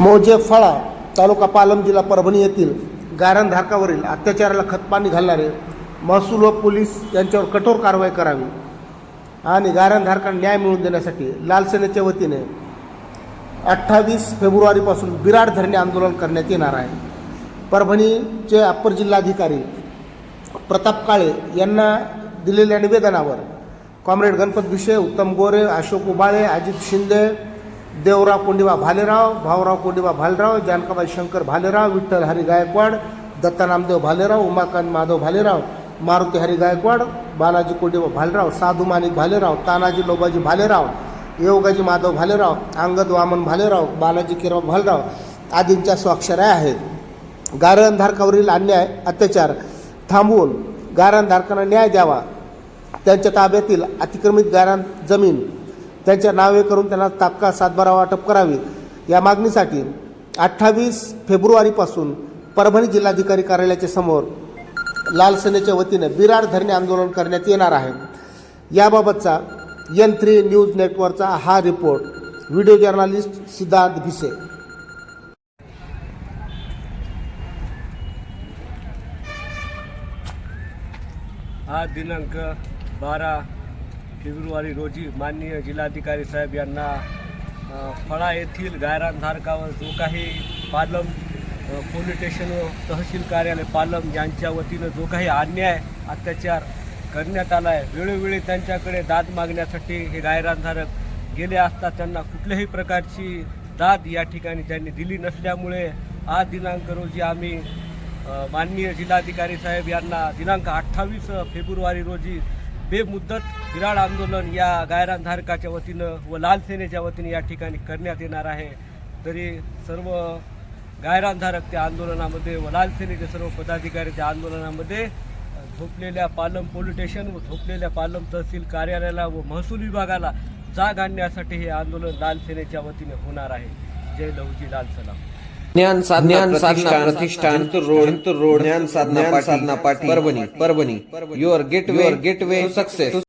मौजे फळा तालुका पालम जिल्हा परभणी येथील गारणधारकावरील अत्याचाराला खतपाणी घालणारे महसूल व पोलीस यांच्यावर कठोर कारवाई करावी आणि गारणधारकांना न्याय मिळवून देण्यासाठी लाल सेनेच्या वतीने अठ्ठावीस फेब्रुवारीपासून बिराड धरणे आंदोलन करण्यात येणार आहे. परभणीचे अप्पर जिल्हाधिकारी प्रताप काळे यांना दिलेल्या निवेदनावर कॉम्रेड गणपत विषय उत्तम गोरे अशोक उबाळे अजित शिंदे देवराव कोंडिबा भालेराव भाऊराव कोंडिबा भालेराव जानकाबाई शंकर भालेराव विठ्ठल हरी गायकवाड दत्ता नामदेव भालेराव उमाकांत माधव भालेराव मारुती हरी गायकवाड बालाजी कोंडिबा भालेराव साधू माणिक भालेराव तानाजी लोबाजी भालेराव योगाजी माधव भालेराव अंगद वामन भालेराव बालाजी किराव भालेराव आदींच्या स्वाक्षऱ्या आहेत. गारणधारकावरील अन्याय अत्याचार थांबवून गारणधारकांना न्याय द्यावा. त्यांच्या ताब्यातील अतिक्रमित गारण जमीन त्यांच्या नावे करून त्यांना तात्काळ सातबारा वाटप करावी. या मागणीसाठी अठ्ठावीस फेब्रुवारीपासून परभणी जिल्हाधिकारी कार्यालयाच्या समोर लाल सेनेच्या वतीनं बिराड धरणे आंदोलन करण्यात येणार आहे. याबाबतचा एन थ्री न्यूज नेटवर्कचा हा report. Video journalist Siddharth Bhise. हा दिनांक बारा फेब्रुवारी रोजी माननीय जिल्हाधिकारी साहेब यांना फळा येथील गायरानधारकावर जो काही पालम पोलीस स्टेशन व तहसील कार्यालय पालम यांच्या वतीनं जो काही अन्याय अत्याचार करण्यात आला आहे वेळोवेळी त्यांच्याकडे दाद मागण्यासाठी हे गायरानधारक गेले असता त्यांना कुठल्याही प्रकारची दाद या ठिकाणी त्यांनी दिली नसल्यामुळे आज दिनांक रोजी आम्ही माननीय जिल्हाधिकारी साहेब यांना दिनांक अठ्ठावीस फेब्रुवारी रोजी बेमुद्दत विराळ आंदोलन या गायरानधारकाच्या वतीनं व लाल सेनेच्या वतीने या ठिकाणी करण्यात येणार आहे. तरी सर्व गायरानधारक त्या आंदोलनामध्ये व लाल सेनेचे सर्व पदाधिकारी त्या आंदोलनामध्ये झोपलेल्या पालम पोलीस स्टेशन व झोपलेल्या पालम तहसील कार्यालयाला व महसूल विभागाला जाग आणण्यासाठी हे आंदोलन लाल सेनेच्या वतीने होणार आहे. जय लहुजी लाल सलाम. ज्ञान साधना साधना प्रतिष्ठान रोड रोड ज्ञान साधना साधना पाठी Parbhani Parbhani your gateway gateway success